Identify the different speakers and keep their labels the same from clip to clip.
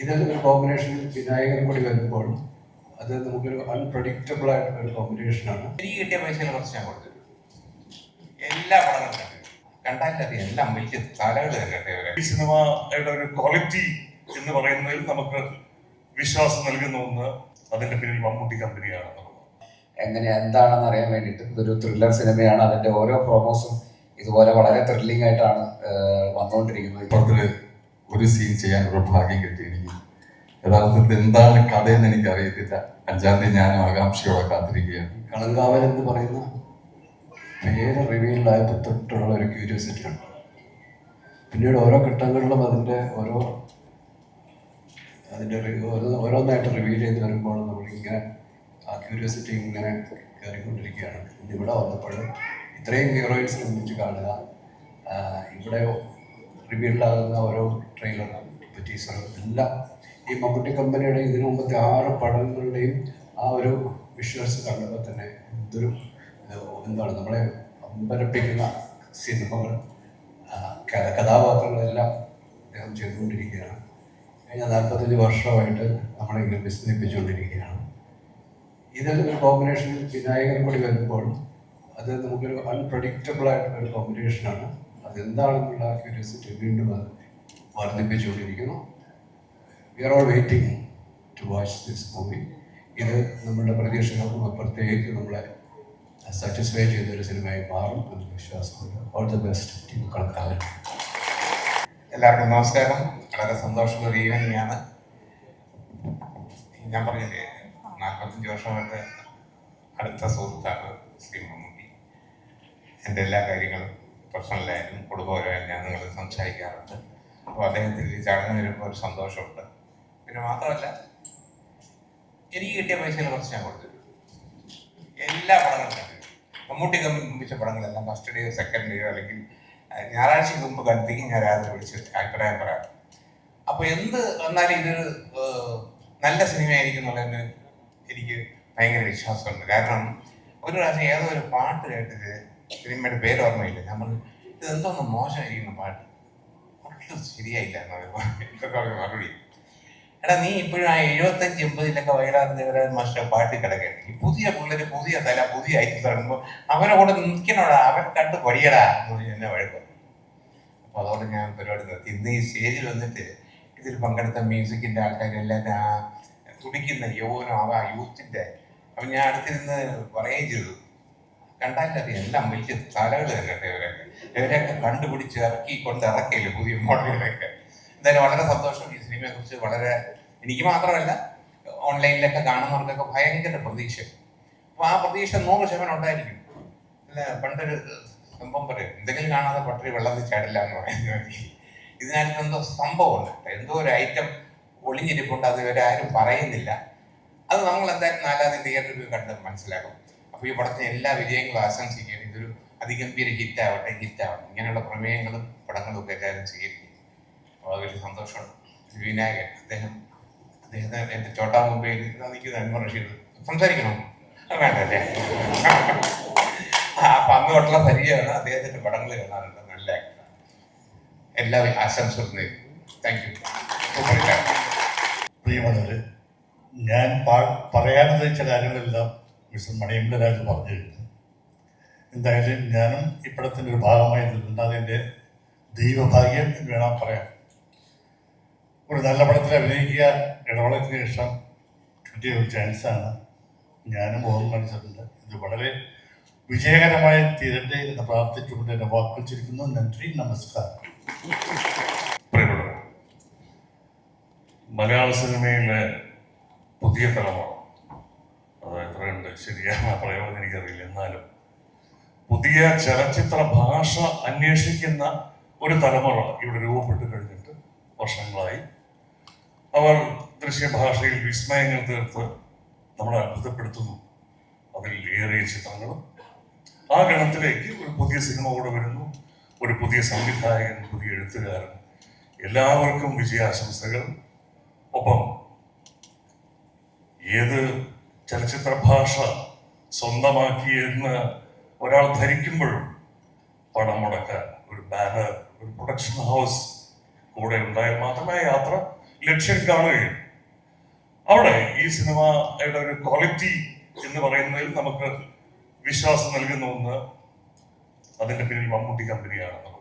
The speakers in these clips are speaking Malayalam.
Speaker 1: ഇതിൽ ഒരു കോമ്പിനേഷനിൽ വിനായകൻ കൂടി വരുമ്പോൾ അത് നമുക്കൊരു അൺപ്രഡിക്റ്റബിൾ ആയിട്ടുള്ള ഒരു കോമ്പിനേഷനാണ്
Speaker 2: എനിക്ക് കിട്ടിയ പൈസയിൽ കുറച്ച് ഞാൻ കൊടുത്തു. എല്ലാ പടങ്ങളും കണ്ടു കണ്ടാലറിയാം എല്ലാം വലിയ തലകൾ കണ്ടേ
Speaker 3: ഈ സിനിമയുടെ ഒരു ക്വാളിറ്റി എന്ന് പറയുന്നതിൽ നമുക്ക് വിശ്വാസം നൽകുന്ന ഒന്ന് അതിന്റെ പിന്നിൽ മമ്മൂട്ടി കമ്പനിയാണ്.
Speaker 4: എങ്ങനെ എന്താണെന്ന് അറിയാൻ വേണ്ടിയിട്ട് ഇതൊരു ത്രില്ലർ സിനിമയാണ്. അതിന്റെ ഓരോ പ്രോമോസും ഇതുപോലെ വളരെ ത്രില്ലിംഗ് ആയിട്ടാണ് വന്നുകൊണ്ടിരിക്കുന്നത്.
Speaker 5: ഇപ്പോഴത്തെ ഒരു സീൻ ചെയ്യാൻ ഒരു ഭാഗ്യം കിട്ടി. യഥാർത്ഥത്തിൽ എന്താണ് കഥയെന്ന് എനിക്ക് അറിയത്തില്ല അഞ്ചാം തീയതി ഞാൻ ആകാംക്ഷയോടെ കാത്തിരിക്കുകയാണ്.
Speaker 1: കളങ്കാവൽ എന്ന് പറയുന്ന പേര് റിവീൽഡായപ്പോൾ തൊട്ടുള്ള ഒരു ക്യൂരിയോസിറ്റി ഉണ്ട്. പിന്നീട് ഓരോ ഘട്ടങ്ങളിലും അതിന്റെ ഓരോ അതിന്റെ ഓരോന്നായിട്ട് റിവീൽ ചെയ്ത് വരുമ്പോൾ നമ്മളിങ്ങനെ ആ ക്യൂരിയോസിറ്റി ഇങ്ങനെ കയറിക്കൊണ്ടിരിക്കുകയാണ്. ഇന്ന് ഇവിടെ വന്നപ്പോൾ ഇത്രയും ഹീറോയിൻസ് ഒന്നിച്ച് കാണുക ഇവിടെ റിവീൽഡാകുന്ന ഓരോ ട്രെയിലറും പറ്റീസറും എല്ലാം ഈ മമ്മൂട്ടി കമ്പനിയുടെ ഇതിനു മുമ്പത്തെ ആറ് പടങ്ങളുടെയും ആ ഒരു വിഷ്വൽസ് കണ്ടപ്പോൾ തന്നെ എന്തൊരു എന്താണ് നമ്മളെ അമ്പരപ്പിക്കുന്ന സിനിമകൾ കഥാപാത്രങ്ങളെല്ലാം അദ്ദേഹം ചെയ്തുകൊണ്ടിരിക്കുകയാണ്. കഴിഞ്ഞ നാൽപ്പത്തഞ്ച് വർഷമായിട്ട് നമ്മളെ ഇങ്ങനെ വിസ്മയിപ്പിച്ചുകൊണ്ടിരിക്കുകയാണ്. ഇതിൽ ഒരു കോമ്പിനേഷൻ വിനായകൻ കൂടി വരുമ്പോൾ അത് നമുക്കൊരു അൺപ്രഡിക്റ്റബിൾ ആയിട്ടുള്ള ഒരു കോമ്പിനേഷനാണ് അതെന്താണെന്നുള്ള ക്യൂരിയോസിറ്റി വീണ്ടും അത് വർദ്ധിപ്പിച്ചുകൊണ്ടിരിക്കുന്നു. We are all waiting to watch this movie ഇത് നമ്മളുടെ പ്രതീക്ഷകൾക്കും അപ്പുറത്തേക്ക് നമ്മളെ സാറ്റിസ്ഫൈ ചെയ്ത ഒരു സിനിമയായി മാറും എന്ന് വിശ്വാസമുണ്ട്. ഓൾ ദ ബെസ്റ്റ് ടീം കളക്കാവൻ
Speaker 2: എല്ലാവർക്കും നമസ്കാരം. വളരെ സന്തോഷമുള്ള ഒരു ഈവനിങ് ആണ് ഞാൻ പറഞ്ഞില്ലേ നാൽപ്പത്തഞ്ച് വർഷമായിട്ട് അടുത്ത സുഹൃത്താണ് ശ്രീ മമ്മൂട്ടി എന്റെ എല്ലാ കാര്യങ്ങളും പ്രശ്നമില്ലായാലും കുടുംബപരമായാലും ഞാൻ നിങ്ങൾ സംസാരിക്കാറുണ്ട്. അപ്പോൾ അദ്ദേഹത്തിൽ ചടങ്ങ് വരുമ്പോൾ ഒരു സന്തോഷമുണ്ട്. പിന്നെ മാത്രമല്ല എനിക്ക് കിട്ടിയ പൈസയിൽ കുറച്ച് ഞാൻ കൊടുത്തു എല്ലാ പടങ്ങളും മമ്മൂട്ടി കമ്പനി മുമ്പിച്ച പടങ്ങളെല്ലാം ഫസ്റ്റ് ഡേ സെക്കൻഡ് ഡേ അല്ലെങ്കിൽ ഞായറാഴ്ചയ്ക്ക് മുമ്പ് കണ്ടെങ്കിൽ ഞാൻ രാത്രി വിളിച്ച് അഭിപ്രായം പറയാം അപ്പോൾ എന്ത് വന്നാലും ഇതൊരു നല്ല സിനിമയായിരിക്കും എന്നുള്ളതിന് എനിക്ക് ഭയങ്കര വിശ്വാസമുണ്ട്. കാരണം ഒരു പ്രാവശ്യം ഏതോ ഒരു പാട്ട് കേട്ടിട്ട് സിനിമയുടെ പേര് ഓർമ്മയില്ല. നമ്മൾ ഇത് എന്തോന്ന് മോശമായിരിക്കുന്ന പാട്ട്. ഒട്ടും ശരിയായില്ല എന്നുള്ള മറുപടി. എടാ നീ ഇപ്പോഴും ആ എഴുപത്തഞ്ച് എൺപതിലൊക്കെ വയലാറിന്റെ മാസ്റ്റർ പാട്ടി കിടക്കുകയാണ് ഈ പുതിയ പിള്ളേര് പുതിയ തല പുതിയ ഐറ്റം തുടങ്ങുമ്പോൾ അവരെ കൂടെ നിൽക്കണോടാ അവരെ കണ്ട് പൊടിയടാ എന്ന് എന്നെ വഴക്കും അപ്പോൾ അതോടെ ഞാൻ പരിപാടി നിർത്തി. ഇന്ന് ഈ സ്റ്റേജിൽ വന്നിട്ട് ഇതിൽ പങ്കെടുത്ത മ്യൂസിക്കിന്റെ ആൾക്കാരെല്ലാം ആ തുടിക്കുന്ന യൗവനം അവ യൂത്തിന്റെ. അപ്പം ഞാൻ അടുത്തിരുന്ന് പറയുകയും ചെയ്തു. കണ്ടാലറിയാം എല്ലാം വലിയ തലകൾ തന്നെ ഇവരൊക്കെ. ഇവരെയൊക്കെ കണ്ടുപിടിച്ച് ഇറക്കി കൊണ്ട് ഇറക്കിയില്ലേ പുതിയ മോഡലുകളൊക്കെ. എന്തായാലും വളരെ സന്തോഷം ഈ സിനിമയെ കുറിച്ച് വളരെ എനിക്ക് മാത്രമല്ല ഓൺലൈനിലൊക്കെ കാണുന്നവർക്കൊക്കെ ഭയങ്കര പ്രതീക്ഷ. അപ്പൊ ആ പ്രതീക്ഷ നൂറ് ശതമാനം ഉണ്ടായിരിക്കും. അല്ല പണ്ടൊരു സംഭവം പറയും എന്തെങ്കിലും കാണാതെ പട്ടറി വെള്ളത്തിൽ ചാടില്ല എന്ന് പറയുന്നത് ഇതിനകത്ത് എന്തോ സംഭവമുണ്ട്. എന്തോ ഒരു ഐറ്റം ഒളിഞ്ഞിരിപ്പുണ്ട് അത് ഇവരെ ആരും പറയുന്നില്ല. അത് നമ്മൾ എന്തായാലും നാലാം തിയേറ്ററിൽ കണ്ട് മനസ്സിലാക്കും. അപ്പോൾ ഈ പടത്തിന് എല്ലാ വിജയങ്ങളും ആശംസിക്കുകയാണ്. ഇതൊരു അതിഗംഭീര ഹിറ്റ് ആവട്ടെ. ഇങ്ങനെയുള്ള പ്രമേയങ്ങളും പടങ്ങളും ഒക്കെ എല്ലാവരും സ്വീകരിക്കും. അപ്പോൾ അത് വലിയ സന്തോഷമാണ്. വിനായകൻ അദ്ദേഹം അദ്ദേഹത്തെ എന്റെ ചോട്ടാ മുമ്പേ എനിക്ക് അൻവർ റഷീദ് സംസാരിക്കണം? അത് വേണ്ടല്ലേ അപ്പൊ അന്ന് തൊട്ടുള്ള പരിചയമാണ്. അദ്ദേഹത്തിന്റെ പടങ്ങൾ കാണാറുണ്ട്. നല്ല എല്ലാ ആശംസകളും നേരുന്നു. താങ്ക് യു
Speaker 3: പ്രിയമുള്ളവർ ഞാൻ പാ- പറയാൻ ഉദ്ദേശിച്ച കാര്യങ്ങളെല്ലാം മിസ്റ്റർ മണിയമ്പല രാജ് പറഞ്ഞു കഴിഞ്ഞു. എന്തായാലും ഞാനും ഈ പടത്തിന്റെ ഒരു ഭാഗമായി നിൽക്കുന്നത് അതെന്റെ ദൈവഭാഗ്യം വേണം പറയാം ഒരു നല്ല പടത്തിൽ അഭിനയിക്കുക ഇടവളത്തിന് ശേഷം കിട്ടിയ ഒരു ചാൻസാണ് ഞാനും ഓർമ്മ കാണിച്ചിട്ടുണ്ട്. ഇത് വളരെ വിജയകരമായി തീരട്ടെ എന്ന് പ്രാർത്ഥിച്ചുകൊണ്ട് എന്നെ വാക്കുവച്ചിരിക്കുന്നു നന്ദി നമസ്കാരം.
Speaker 6: മലയാള സിനിമയിലെ പുതിയ തലമുറ അത് എത്രയുണ്ട് ശരിയാണ് പറയുമെന്ന് എനിക്കറിയില്ല എന്നാലും പുതിയ ചലച്ചിത്ര ഭാഷ അന്വേഷിക്കുന്ന ഒരു തലമുറ ഇവിടെ രൂപപ്പെട്ട് കഴിഞ്ഞിട്ട് വർഷങ്ങളായി. അവർ ദൃശ്യഭാഷയിൽ വിസ്മയങ്ങൾ തീർത്ത് നമ്മളെ അത്ഭുതപ്പെടുത്തുന്നു. അതിൽ ഏറെ ചിത്രങ്ങളും. ആ ഗണത്തിലേക്ക് ഒരു പുതിയ സിനിമ കൂടെ വരുന്നു. ഒരു പുതിയ സംവിധായകൻ പുതിയ എഴുത്തുകാരൻ. എല്ലാവർക്കും വിജയാശംസകൾ. ഒപ്പം ഏത് ചലച്ചിത്ര ഭാഷ സ്വന്തമാക്കി എന്ന് ഒരാൾ ധരിക്കുമ്പോഴും പണം മുടക്കാൻ ഒരു ബാനർ ഒരു പ്രൊഡക്ഷൻ ഹൗസ് കൂടെ ഉണ്ടായാൽ മാത്രമേ യാത്ര ലക്ഷ്യം കാണുകയും. അവിടെ ഈ സിനിമയുടെ ഒരു ക്വാളിറ്റി എന്ന് പറയുന്നതിൽ നമുക്ക് വിശ്വാസം നൽകുന്ന ഒന്ന് അതിന്റെ പിന്നിൽ മമ്മൂട്ടി കമ്പനിയാണെന്നുള്ളത്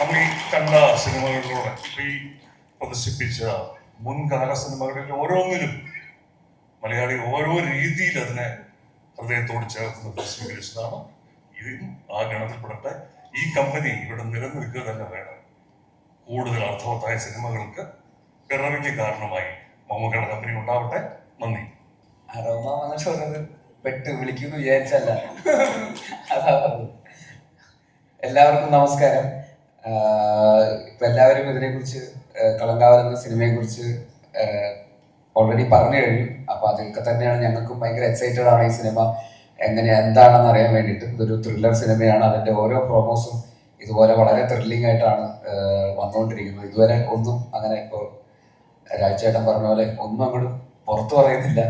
Speaker 6: നമ്മൾ ഈ കണ്ട സിനിമകളിലൂടെ ഈ പ്രദർശിപ്പിച്ച മുൻകാല സിനിമകളിൽ ഓരോന്നിലും മലയാളി ഓരോ രീതിയിൽ അതിനെ ഹൃദയത്തോട് ചേർത്ത് സ്വീകരിച്ചതാണ് ഇതും ആ ഗണത്തിൽപ്പെടട്ടെ. ഈ കമ്പനി ഇവിടെ നിലനിൽക്കുക തന്നെ വേണം. കൂടുതൽ അർത്ഥവത്തായ സിനിമകൾക്ക് പിറവിക്ക് കാരണമായി മമ്മൂക്കയുടെ കമ്പനി ഉണ്ടാവട്ടെ. നന്ദി.
Speaker 4: പറഞ്ഞത് പെട്ട് വിളിക്കുന്നു വിചാരിച്ചല്ല. അതാ എല്ലാവർക്കും നമസ്കാരം. ഇപ്പൊ എല്ലാവരും ഇതിനെക്കുറിച്ച് കുറിച്ച് കളങ്കാവൽ എന്ന സിനിമയെക്കുറിച്ച് ഓൾറെഡി പറഞ്ഞു കഴിഞ്ഞു. അപ്പൊ അതൊക്കെ തന്നെയാണ് ഞങ്ങൾക്കും ഭയങ്കര എക്സൈറ്റഡ് ആണ് ഈ സിനിമ. എങ്ങനെ എന്താണെന്ന് അറിയാൻ വേണ്ടിയിട്ട്. ഇതൊരു ത്രില്ലർ സിനിമയാണ്. അതിന്റെ ഓരോ പ്രോമോസും ഇതുപോലെ വളരെ ത്രില്ലിംഗ് ആയിട്ടാണ് വന്നുകൊണ്ടിരിക്കുന്നത്. ഇതുവരെ ഒന്നും അങ്ങനെ ഇപ്പോൾ രാജേട്ടൻ പറഞ്ഞ പോലെ ഒന്നും അങ്ങോട്ട് പുറത്തു പറയുന്നില്ല.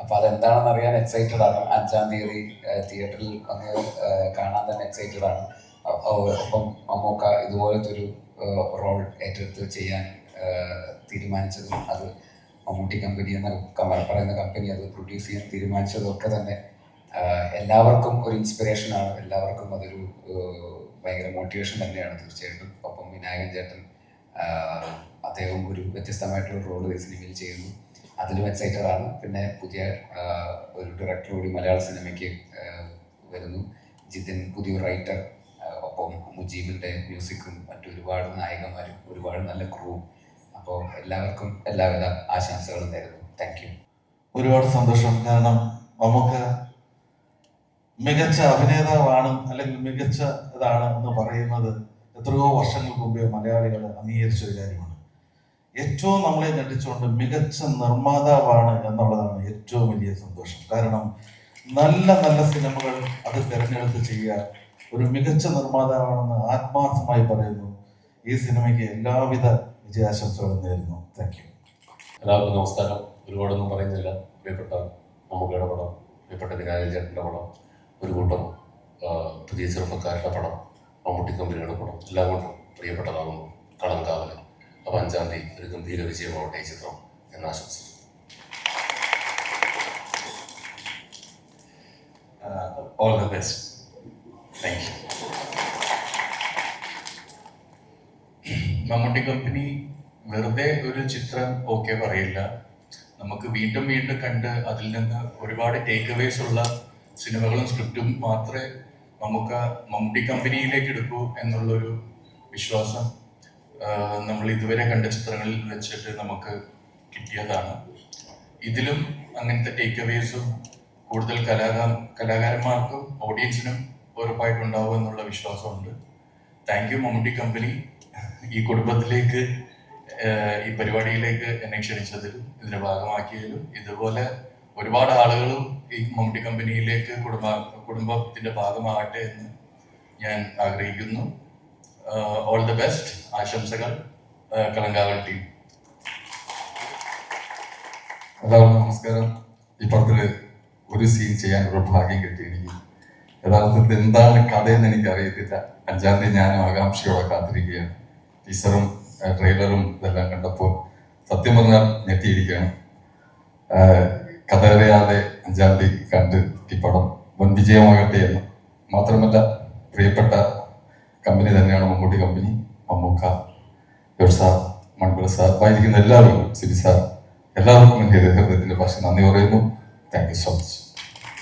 Speaker 4: അപ്പൊ അതെന്താണെന്ന് അറിയാൻ എക്സൈറ്റഡ് ആണ്. അഞ്ചാം തീയതി തിയേറ്ററിൽ വന്ന് കാണാൻ തന്നെ എക്സൈറ്റഡ് ആണ്. ഒപ്പം മമ്മൂക്ക ഇതുപോലത്തെ ഒരു റോൾ ഏറ്റെടുത്ത് ചെയ്യാൻ തീരുമാനിച്ചതും അത് മമ്മൂട്ടി കമ്പനി എന്ന പറയുന്ന കമ്പനി അത് പ്രൊഡ്യൂസ് ചെയ്യാൻ തീരുമാനിച്ചതും ഒക്കെ തന്നെ എല്ലാവർക്കും ഒരു ഇൻസ്പിറേഷൻ ആണ്. എല്ലാവർക്കും അതൊരു ഭയങ്കര മോട്ടിവേഷൻ തന്നെയാണ് തീർച്ചയായിട്ടും. ഒപ്പം വിനായകൻ ചേട്ടൻ അദ്ദേഹം ഒരു വ്യത്യസ്തമായിട്ടുള്ള റോൾ ഈ സിനിമയിൽ ചെയ്യുന്നു. അതിലും എക്സൈറ്റഡ് പിന്നെ പുതിയ ഒരു ഡയറക്ടർ കൂടി മലയാള സിനിമയ്ക്ക് വരുന്നു. ജിതിൻ പുതിയ റൈറ്റർ ഒപ്പം മുജീബിന്റെ മ്യൂസിക്കും മറ്റു ഒരുപാട് നായകന്മാരും ഒരുപാട് നല്ല ക്രൂ അപ്പോൾ എല്ലാവർക്കും എല്ലാവിധ ആശംസകളും തരുന്നു താങ്ക് യു
Speaker 7: ഒരുപാട് സന്തോഷം. കാരണം നമുക്ക് മികച്ച അഭിനേതാവാണ് അല്ലെങ്കിൽ മികച്ച ഇതാണ് എന്ന് പറയുന്നത് എത്രയോ വർഷങ്ങൾക്ക് മുമ്പേ മലയാളികൾ അംഗീകരിച്ച ഒരു കാര്യമാണ്. ഏറ്റവും നമ്മളെ ഞെട്ടിച്ചുകൊണ്ട് മികച്ച നിർമ്മാതാവാണ് എന്നുള്ളതാണ് ഏറ്റവും വലിയ സന്തോഷം. കാരണം നല്ല നല്ല സിനിമകൾ അത് തിരഞ്ഞെടുത്ത് ചെയ്യുക ഒരു മികച്ച നിർമ്മാതാവാണെന്ന് ആത്മാർത്ഥമായി പറയുന്നു. ഈ സിനിമയ്ക്ക് എല്ലാവിധ വിജയാശംസകളും നേരുന്നു. താങ്ക് യു
Speaker 8: എല്ലാവർക്കും നമസ്കാരം. ഒരുപാടൊന്നും പറയുന്നില്ല. പ്രിയപ്പെട്ട നമുക്ക് പടം പ്രിയപ്പെട്ട വിനായകൻ ചേട്ടന്റെ പടം ഒരു കൂട്ടം പുതിയ ചെറുപ്പക്കാരുടെ പടം മമ്മൂട്ടി കമ്പനിയുടെ പടം എല്ലാം കൊണ്ടും പ്രിയപ്പെട്ടതാകുന്നു. കളങ്കാവൽ അപ്പം അഞ്ചാം തീയതി ഒരു ഗംഭീര വിജയമാവട്ടെ ഈ ചിത്രം എന്ന് ആശംസിക്കുന്നു. All the best thank you
Speaker 5: Mammootty company വെറുതെ ഒരു ചിത്രം ഓക്കെ പറയില്ല. നമുക്ക് വീണ്ടും വീണ്ടും കണ്ട് അതിൽ നിന്ന് ഒരുപാട് ടേക്ക് അവേസ് ഉള്ള സിനിമകളും സ്ക്രിപ്റ്റും മാത്രമേ നമുക്ക് മമ്മൂട്ടി കമ്പനിയിലേക്ക് എടുക്കൂ എന്നുള്ളൊരു വിശ്വാസം നമ്മൾ ഇതുവരെ കണ്ട ചിത്രങ്ങളിൽ വെച്ചിട്ട് നമുക്ക് കിട്ടിയതാണ്. ഇതിലും അങ്ങനത്തെ ടേക്ക് അവേസും കൂടുതൽ കലാകാ കലാകാരന്മാർക്കും ഓഡിയൻസിനും ഉറപ്പായിട്ടുണ്ടാവും എന്നുള്ള വിശ്വാസമുണ്ട്. Thank you Mammootty company. ഈ കുടുംബത്തിലേക്ക് ഈ പരിപാടിയിലേക്ക് എന്നെ ക്ഷണിച്ചതിലും ഇതിന്റെ ഭാഗമാക്കിയതിലും ഇതുപോലെ ഒരുപാട് ആളുകളും ഈ മമ്മൂട്ടി കമ്പനിയിലേക്ക് കുടുംബ കുടുംബത്തിന്റെ ഭാഗമാകട്ടെ എന്ന് ഞാൻ ആഗ്രഹിക്കുന്നു. ഓൾ ദി ബെസ്റ്റ് ആശംസകൾ. ഏഹ്, കളങ്കാവൽ ടീം
Speaker 9: എല്ലാവർക്കും നമസ്കാരം. ഈ പടത്തിൽ ഒരു സീൻ ചെയ്യാൻ ഒരു ഭാഗ്യം കിട്ടി എനിക്ക്. യഥാർത്ഥത്തിൽ എന്താണ് കഥയെന്ന് എനിക്ക് അറിയത്തില്ല അഞ്ചാം തീയതി ഞാൻ ആകാംക്ഷയോടെ കാത്തിരിക്കുകയാണ്. ടീച്ചറും ട്രെയിലറും ഇതെല്ലാം കണ്ടപ്പോൾ സത്യം പറഞ്ഞാൽ ഞെട്ടിയിരിക്കുകയാണ്. ആഹ് കഥ അറിയാതെ അഞ്ചാം തീയതി കണ്ട് ഈ പടം വൻ വിജയമാകട്ടെ എന്ന് മാത്രമല്ല പ്രിയപ്പെട്ട കമ്പനി തന്നെയാണ് മമ്മൂട്ടി കമ്പനി മമ്മൂക്ക ജോർജ് സാർ മൺകുള സാർ വായിരിക്കുന്ന എല്ലാവർക്കും സിബി സാർ എല്ലാവർക്കും എന്റെ ഹൃദയത്തിന്റെ ഭാഷ നന്ദി പറയുന്നു. Thank you so much